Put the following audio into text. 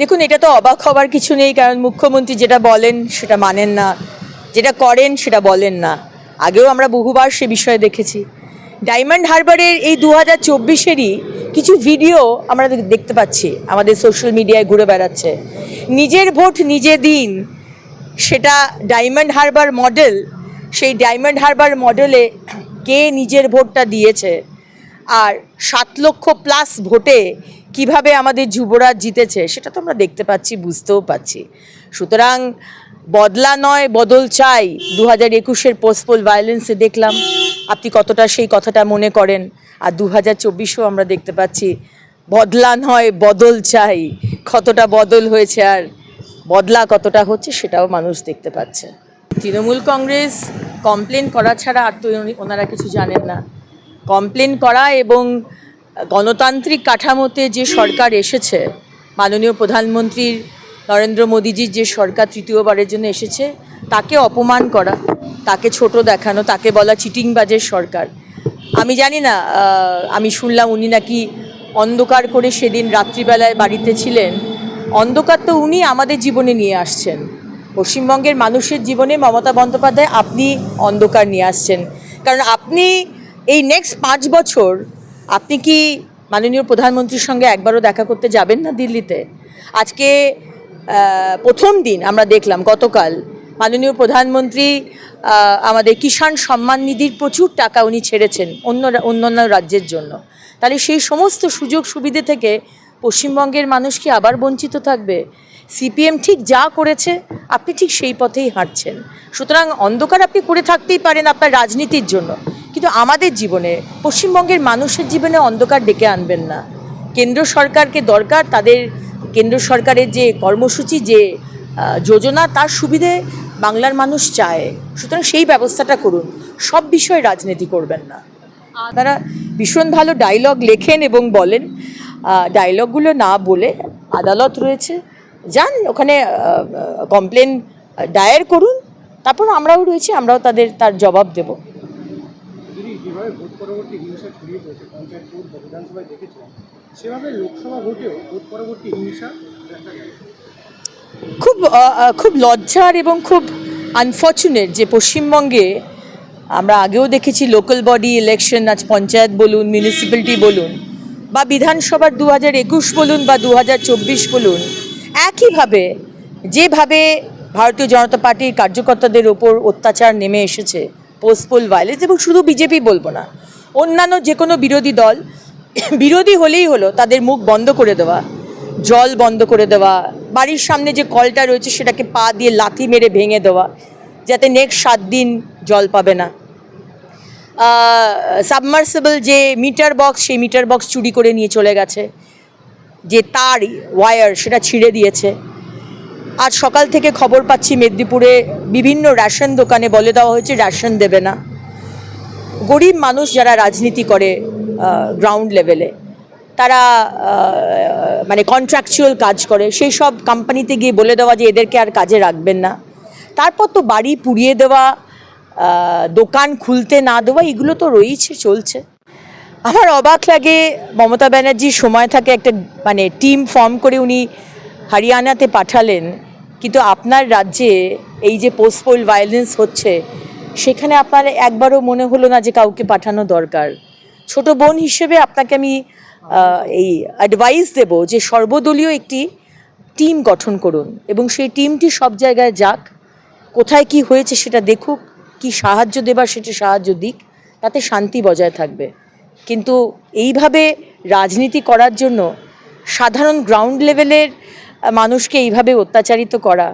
দেখুন, এটা তো অবাক হবার কিছু নেই, কারণ মুখ্যমন্ত্রী যেটা বলেন সেটা মানেন না। যেটা করেন সেটা বলেন না। আগেও আমরা বহুবার সে বিষয়ে দেখেছি। ডায়মন্ড হারবারের এই দু হাজার চব্বিশেরই কিছু ভিডিও আমরা দেখতে পাচ্ছি, আমাদের সোশ্যাল মিডিয়ায় ঘুরে বেড়াচ্ছে। নিজের ভোট নিজে দিন, সেটা ডায়মন্ড হারবার মডেল, সেই ডায়মন্ড হারবার মডেলে কে নিজের ভোটটা দিয়েছে আর সাত লক্ষ প্লাস ভোটে কীভাবে আমাদের যুবরাজ জিতেছে, সেটা তো আমরা দেখতে পাচ্ছি, বুঝতেও পাচ্ছি। সুতরাং বদলা নয়, বদল চাই। দু হাজার একুশের পোস্টপোল ভায়োলেন্সে দেখলাম। আপনি কতটা সেই কথাটা মনে করেন? আর দু হাজার চব্বিশেও আমরা দেখতে পাচ্ছি, বদলা নয়, বদল চাই। কতটা বদল হয়েছে আর বদলা কতটা হচ্ছে, সেটাও মানুষ দেখতে পাচ্ছে। তৃণমূল কংগ্রেস কমপ্লেন করা ছাড়া আর তো ওনারা কিছু জানেন না। কমপ্লেন করা এবং গণতান্ত্রিক কাঠামোতে যে সরকার এসেছে, মাননীয় প্রধানমন্ত্রীর নরেন্দ্র মোদীজির যে সরকার তৃতীয়বারের জন্য এসেছে, তাকে অপমান করা, তাকে ছোট দেখানো, তাকে বলা চিটিংবাজের সরকার। আমি জানি না আমি শুনলাম উনি নাকি অন্ধকার করে সেদিন রাত্রিবেলায় বাড়িতে ছিলেন। অন্ধকার তো উনি আমাদের জীবনে নিয়ে আসছেন। পশ্চিমবঙ্গের মানুষের জীবনে মমতা বন্দ্যোপাধ্যায় আপনি অন্ধকার নিয়ে আসছেন। কারণ আপনি এই নেক্সট পাঁচ বছর আপনি কি মাননীয় প্রধানমন্ত্রীর সঙ্গে একবারও দেখা করতে যাবেন না দিল্লিতে? আজকে প্রথম দিন আমরা দেখলাম গতকাল মাননীয় প্রধানমন্ত্রী আমাদের কিষাণ সম্মান নিধির প্রচুর টাকা উনি ছেড়েছেন অন্য অন্যান্য রাজ্যের জন্য। তাহলে সেই সমস্ত সুযোগ সুবিধে থেকে পশ্চিমবঙ্গের মানুষ কি আবার বঞ্চিত থাকবে? সিপিএম ঠিক যা করেছে, আপনি ঠিক সেই পথেই হাঁটছেন। সুতরাং অন্ধকার আপনি করে থাকতেই পারেন আপনার রাজনীতির জন্য। কিন্তু আমাদের জীবনে, পশ্চিমবঙ্গের মানুষের জীবনে অন্ধকার ডেকে আনবেন না। কেন্দ্র সরকারকে দরকার, তাদের কেন্দ্র সরকারের যে কর্মসূচি, যে যোজনা, তার সুবিধে বাংলার মানুষ চায়। সুতরাং সেই ব্যবস্থাটা করুন। সব বিষয়ে রাজনীতি করবেন না। তারা ভীষণ ভালো ডায়লগ লেখেন এবং বলেন। ডায়লগগুলো না বলে আদালত রয়েছে। যান, ওখানে কমপ্লেন দায়ের করুন। তারপর আমরাও রয়েছি, আমরাও তাদের, তার জবাব দেব। যেভাবে ভোট পরবর্তী হিংসা ছড়িয়ে পড়েছে। পঞ্চায়েত ভোট বা বিধানসভায় দেখেছিলাম। সেভাবে লোকসভা ভোটেও ভোট পরবর্তী হিংসা দেখা খুব খুব লজ্জার এবং খুব আনফর্চুনেট যে পশ্চিমবঙ্গে আমরা আগেও দেখেছি লোকাল বডি ইলেকশন আজ পঞ্চায়েত বলুন মিউনিসিপ্যালিটি বলুন, বা বিধানসভার দু হাজার একুশ বলুন বা দু হাজার চব্বিশ বলুন, একইভাবে যেভাবে ভারতীয় জনতা পার্টির কার্যকর্তাদের ওপর অত্যাচার নেমে এসেছে পোস্টপোল ভায়োলেন্স এবং শুধু বিজেপি বলব না, অন্যান্য যে কোনো বিরোধী দল, বিরোধী হলেই হলো তাদের মুখ বন্ধ করে দেওয়া, জল বন্ধ করে দেওয়া, বাড়ির সামনে যে কলটা রয়েছে সেটাকে পা দিয়ে লাথি মেরে ভেঙে দেওয়া, যাতে নেক্সট সাত দিন জল পাবে না। সাবমার্সেবল যে মিটার বক্স সেই মিটার বক্স চুরি করে নিয়ে চলে গেছে, যে তার ওয়ার সেটা ছিঁড়ে দিয়েছে। আজ সকাল থেকে খবর পাচ্ছি মেদিনীপুরে বিভিন্ন রেশন দোকানে বলে দেওয়া হয়েছে রেশন দেবে না। গরিব মানুষ যারা রাজনীতি করে গ্রাউন্ড লেভেলে তারা মানে কন্ট্রাকচুয়াল কাজ করে, সেই সব কোম্পানিতে গিয়ে বলে দেওয়া যে এদেরকে আর কাজে রাখবেন না। তারপর তো বাড়ি পুড়িয়ে দেওয়া দোকান খুলতে না দেওয়া, এগুলো তো রয়েছে, চলছে। আমার অবাক লাগে, মমতা ব্যানার্জির সময় থাকে একটা মানে টিম ফর্ম করে উনি হরিয়ানাতে পাঠালেন। কিন্তু আপনার রাজ্যে এই যে পোস্টপোল ভায়োলেন্স হচ্ছে, সেখানে আপনার একবারও মনে হলো না যে কাউকে পাঠানো দরকার। ছোট বোন হিসেবে আপনাকে আমি এই অ্যাডভাইস দেব যে সর্বদলীয় একটি টিম গঠন করুন এবং সেই টিমটি সব জায়গায় যাক, কোথায় কি হয়েছে সেটা দেখুক, কি সাহায্য দেবার সেটা সাহায্য দিক, তাতে শান্তি বজায় থাকবে। কিন্তু এইভাবে রাজনীতি করার জন্য সাধারণ গ্রাউন্ড লেভেলের মানুষকে এইভাবে অত্যাচারিত করা।